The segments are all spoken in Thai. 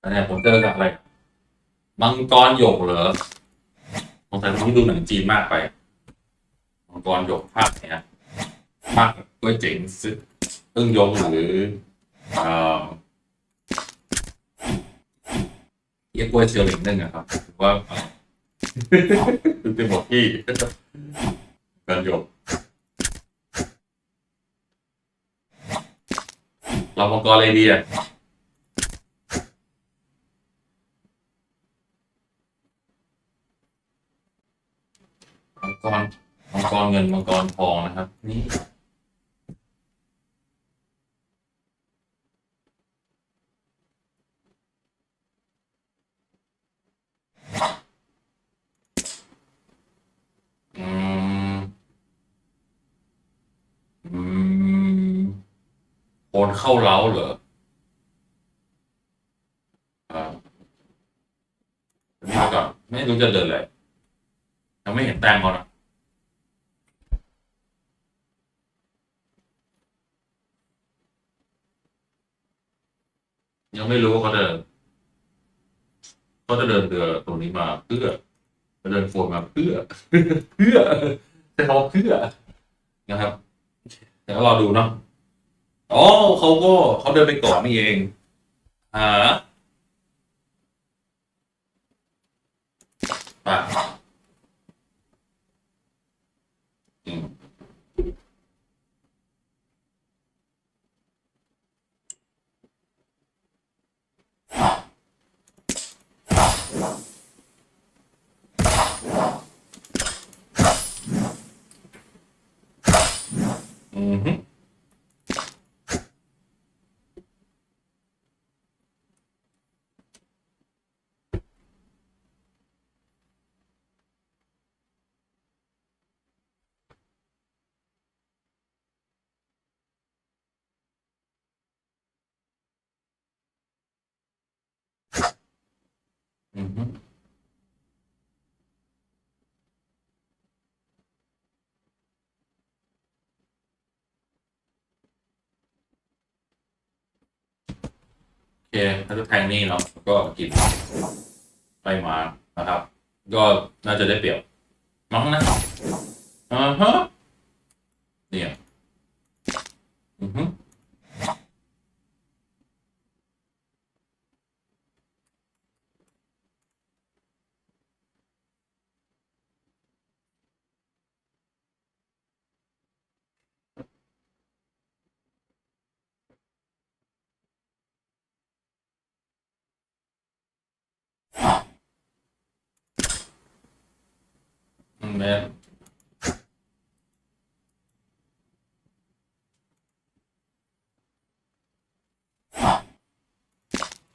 แต่เนี่ยผมเจอกับอะไรมังกรหยกเหรอสงสัยผมดูหนังจีนมากไปมังกรหยกภาคเนี้ยภาคก๋วยเจ๋งซึอึ้งยงหรือเอ่อเยี่ยกล้วยเชียวหลิงนึ่งอะครับผมว่าเป็นหมดที่กันหยกเรามังกรอะไรดีอะ เงินมังกรทองนะครับ นี่อืมอืมโอนเข้าเล้าเหรอนี่ก่อนไม่รู้จะเดินเลยยังไม่เห็นแต้มเขานะ ยังไม่รู้ว่าเขาจะเขาจะเดินเรือตรงนี้มาเพื่อจะเดินโฟนมาเพื่อ เพื่อแต่เขาเพื่อนะครับเดี๋ยวเราดูเนาะอ๋อเขาก็เขาเดินไปก่อนนี่เองอ่าป่ อือฮึโอเคถ้าจะแทงนี่เนาะก็กินไปมานะครับ ก็น่าจะได้เปรียบมั้งนะอ่าฮะเนี่ยอือฮึ อืมแม่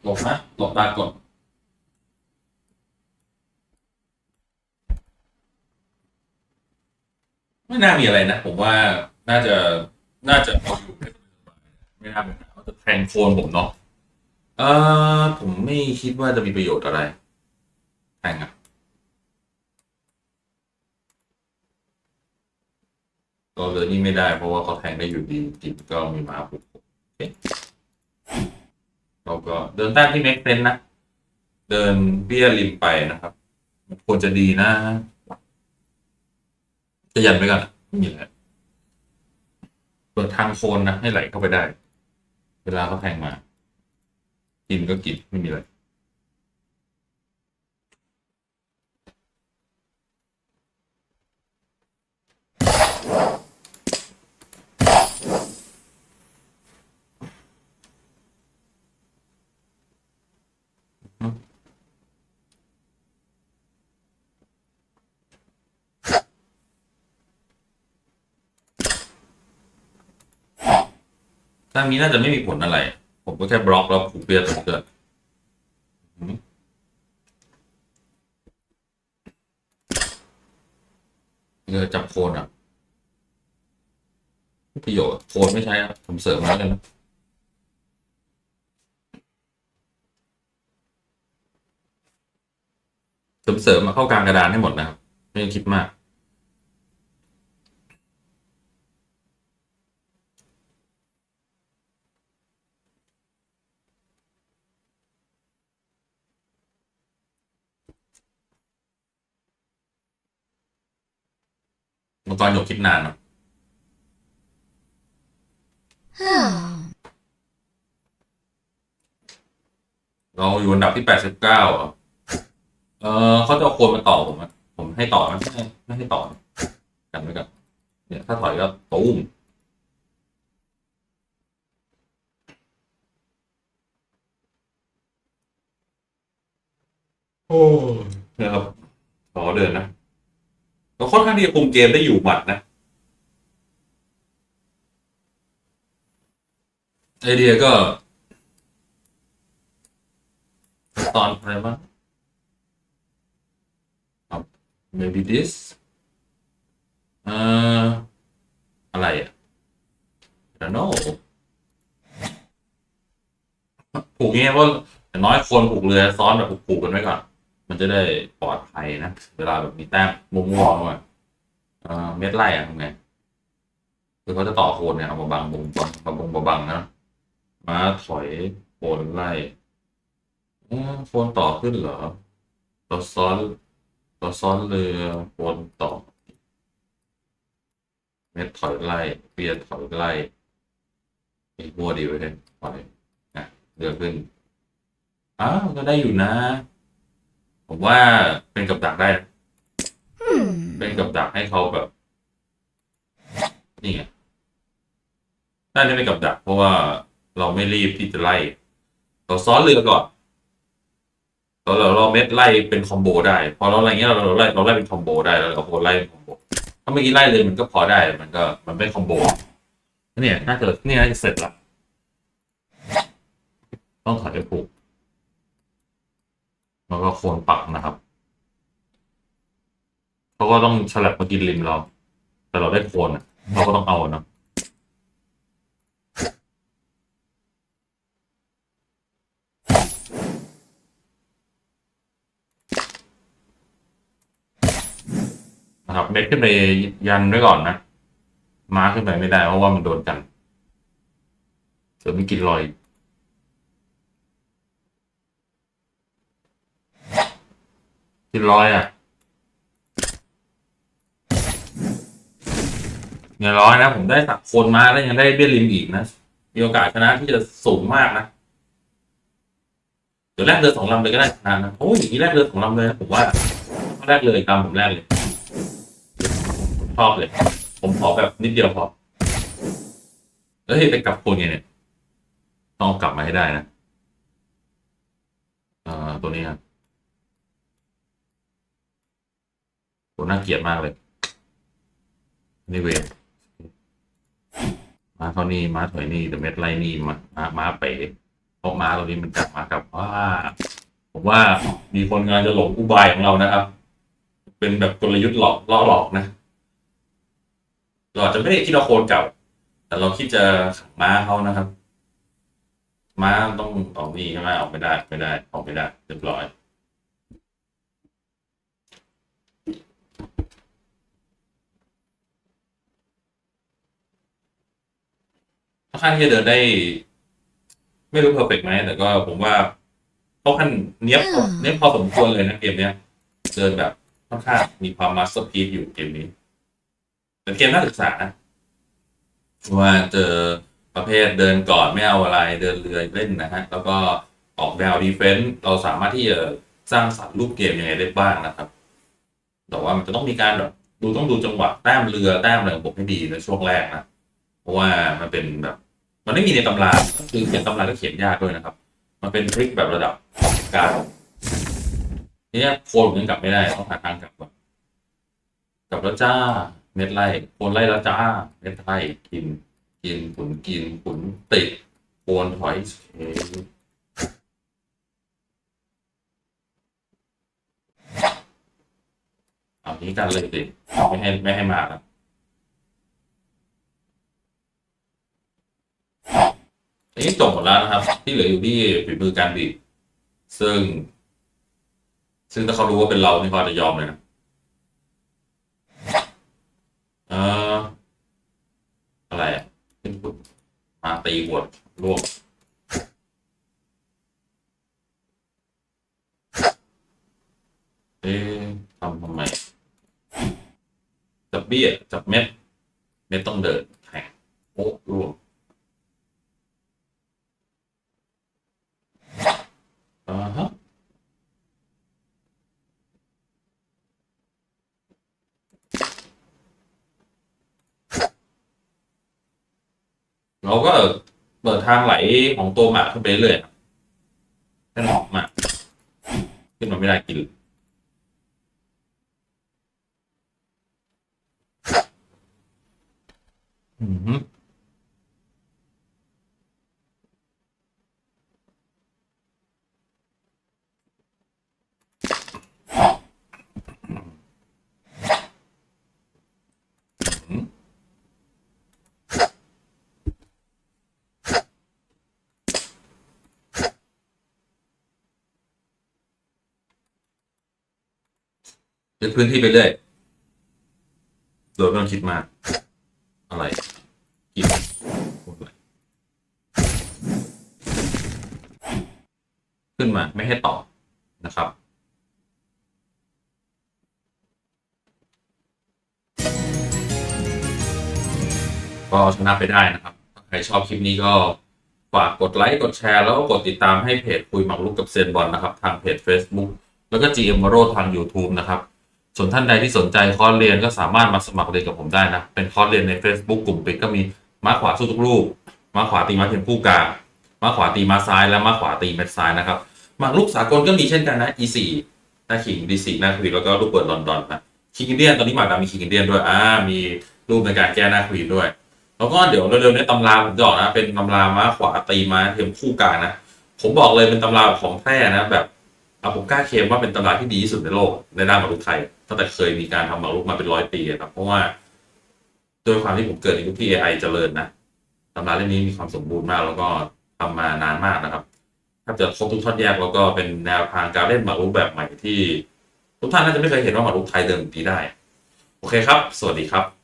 หลบนะหลบด้ก่อนไม่น่ามีอะไรนะ ผมว่าน่าจะน่าจะเออยู่ไม่น่าเป็นปัญหาว่าจะแทงโคนผมเนาะเออผมไม่คิดว่าจะมีประโยชน์อะไรแทงอะ ก็เลยนี่ไม่ได้เพราะว่าเขาแทงได้อยู่ดีจริงก็มีมาปลุกผมโอเราก็เดินแต้มที่เม็กเซนนะ เดินเบี้ยริมไปนะครับ มันควรจะดีนะจะยันไปก่อนไม่มีอะไรเปิดทางโคนนะ ให้ไหลเข้าไปได้ เวลาเขาแทงมา กินก็กินไม่มีอะไร ทางนี้น่าจะไม่มีผลอะไร ผมก็แค่บล็อกแล้วผูกเบียร์ตัวเกิดเงยจับโคนอะประโยชน์โคนไม่ใช้อะผมเสริมมาแล้วกันนะเสริมเสริมมาเข้ากลางกระดานให้หมดนะครับ ไม่ต้องคิดมาก มังกรหยกคิดนานเนอะเราอยู่อันดับที่แปดสิบเก้าเออเขาจะเอาโคนมาต่อผมอะผมให้ต่อไหมไม่ให้ไม่ให้ต่อนะกันไว้ก่อนเนี่ยถ้าถอยก็ตุ้มโอ้นะครับขอเดินนะ ก็ค่อนข้างที่จะคุมเกมได้อยู่หมัดนะไอเดียก็ ตอนอะไรบ้างครับ maybe this เอ่ออะไรอะ I don't know ผูกเงี้ยเพราะอาน้อยคนผูกเรือซ้อนแบบผูกๆกันไว้ก่อน มันจะได้ปลอดภัยนะ เวลาแบบมีแต้มมั่วๆมาเอ่อเม็ดไล่อะทำไงคือเขาจะต่อโคนเนี่ยเอามาบังบงบังบังบงบังบังนะม้าถอยโคนไล่อ้อโคนต่อขึ้นเหรอเราซ้อนเราซ้อนเรือโคนต่อ เม็ดถอยไล่เปียถอยไล่ไอ้บัวดีไว้เลยถอยนะเรือขึ้นอ้าวก็ได้อยู่นะ ผมว่าเป็นกับดักได้นะเป็นกับดักให้เขาแบบ นี่ไงน่าจะเป็นกับดัก เพราะว่าเราไม่รีบที่จะไล่เราซ้อนเรือก่อนเราเราเราเม็ดไล่เป็นคอมโบได้ พอเราอะไรเงี้ยเราเราไล่เราไล่เป็นคอมโบได้แล้วเราโคไล่เป็นคอมโบถ้าเมื่อกี้ไล่เลยมันก็พอได้มันก็ มันเป็นคอมโบเนี่ยน่าจะเนี่ยน่าจะเสร็จละต้องถอยไปผูกแล้ว ก็โคนปักนะครับเขาก็ต้องฉลับมากินริมเรา แต่เราได้โคนเราก็ต้องเอานะนะครับเม็ดขึ้นไปยันไว้ก่อนนะ ม้าขึ้นไปไม่ได้เพราะว่ามันโดนกันเดี๋ยวมันกินรอย กินรอยอะเนี่ยร้อยนะผมได้สักคนมาแล้วยังได้เบี้ยริมอีกนะ มีโอกาสชนะที่จะสูงมากนะ เดี๋ยวแรกเรือสองลำเลยก็ได้ชนะนะโอ้ยอย่างนี้แรกเรือสองลำเลยนะผมว่าแรกเลยตามผมแรกเลยชอบเลย ผมขอแบบนิดเดียวพอเอ้ยไปกลับคนไงเนี่ยต้องเอากลับมาให้ได้นะอ่อตัวนี้ครับ โหน่าเกลียดมากเลยนี่เวรมาเขานี่มาถอยนี่แต่เม็ดไลนี่มามามาเป๋เพราะมาตัวนี้มันจับมากับว่า ผมว่ามีคนงานจะหลงอุบายของเรานะครับ เป็นแบบกลยุทธ์หลอกล่อหลอกนะเราอาจจะไม่ได้คิดเอาโคนเก่าแต่เราคิดจะขังม้าเขานะครับ ม้าต้องออกนี่ใช่ไหมออกไม่ได้ไม่ได้ออกไม่ได้เรียบร้อย ค่อนข้างที่จะเดินได้ ไม่รู้เพอร์เฟกไหมแต่ก็ผมว่าเขาขั้นเนี้ยบพอเนี้ยบพอสมควรเลยนะเกมเนี้ยเดินแบบค่อนข้างมีความมาสเตอร์พีซอยู่เกมนี้เป็นเกมน่าศึกษานะว่าเจอประเภทเดินก่อนไม่เอาอะไรเดินเรือเล่นนะฮะ แล้วก็ออกแนวดีเฟนต์เราสามารถที่จะสร้างสรรค์รูปเกมยังไงได้บ้างนะครับ แต่ว่ามันจะต้องมีการแบบดูต้องดูจังหวะแต้มเรือแต้มอะไรของผมให้ดีในช่วงแรกนะ เพราะว่ามันเป็นแบบ มันไม่มีในตำราคือเขียนตำราก็เขียนยากด้วยนะครับ มันเป็นทริคแบบระดับกางทีนี้โคนยังกลับไม่ได้ต้องหาทางกลับก่อนกลับแล้วจ้า เม็ดไล่โคนไล่แล้วจ้า เม็ดไล่กิน กินขุนกินขุนติดโคนถอยเฉยเอานี้กันเลยสิไม่ให้ไม่ให้มาแล้ว อันนี้จบหมดแล้วนะครับ ที่เหลืออยู่ที่ฝีมือการบีบซึ่ง ซึ่งถ้าเขารู้ว่าเป็นเรานี่เขาจะยอมเลยนะเอ่ออะไรอะขึ้นมาตีหัวรวบเอ๊ะทำทำไมจะเบี้ยบี้ยจับเม็ด เม็ดต้องเดินแทงโอ้รวมอ่าฮะเรา ก็เปิดทางไหลของตัวหมากขึ้นไปเรื่อยๆครับให้มันอกมาขึ้นมาไม่ได้กินอือ ยึดพื้นที่ไปเรื่อย โดยไม่ต้องคิดมาก อะไรกินขึ้นมาไม่ให้ต่อนะครับ ก็ชนะไปได้นะครับ ใครชอบคลิปนี้ก็ฝากกดไลค์ กดแชร์ แล้วก็กดติดตามให้เพจคุยหมักลุกกับเซนบอลนะครับ ทางเพจ Facebook แล้วก็ GM m o r o ทาง YouTube นะครับ ส่วนท่านใดที่สนใจคอร์สเรียนก็สามารถมาสมัครเรียนกับผมได้นะ เป็นคอร์สเรียนใน Facebook กลุ่มปิดก็มีม้าขวาสู้ทุกลูกม้าขวาตีม้าเทียมคู่กลางม้าขวาตีม้าซ้ายและม้าขวาตีเม็ดซ้ายนะครับหมากลูกสากลก็มีเช่นกันนะ E4 หน้าขิง D4 หน้าควีนแล้วก็ลูกเปิดลอนดอนนะคิงอินเดียนตอนนี้หมากดำมีคิงอินเดียนด้วยอ่ามีรูปในการแก้หน้าควีนด้วยแล้วก็เดี๋ยวเร็วๆนี้ตำราผมจะออกนะ เป็นตำราม้าขวาตีม้าเทียมคู่กลางนะผมบอกเลยเป็นตำราของแท้นะแบบ ผมกล้าเคลมว่าเป็นตำราที่ดีที่สุดในโลกในด้านหมากรุกไทยตั้งแต่เคยมีการทำหมากรุกมาเป็นร้อยปีอะครับ เพราะว่าด้วยความที่ผมเกิดในยุคที่ AI เจริญนะตำราเล่มนี้มีความสมบูรณ์มาก แล้วก็ทำมานานมากนะครับถ้าจะครบทุกท่อนแยกแล้วก็เป็นแนวทางการเล่นหมากรุกแบบใหม่ที่ ทุกท่านน่าจะไม่เคยเห็นว่าหมากรุกไทยเดินแบบนี้ได้ โอเคครับ สวัสดีครับ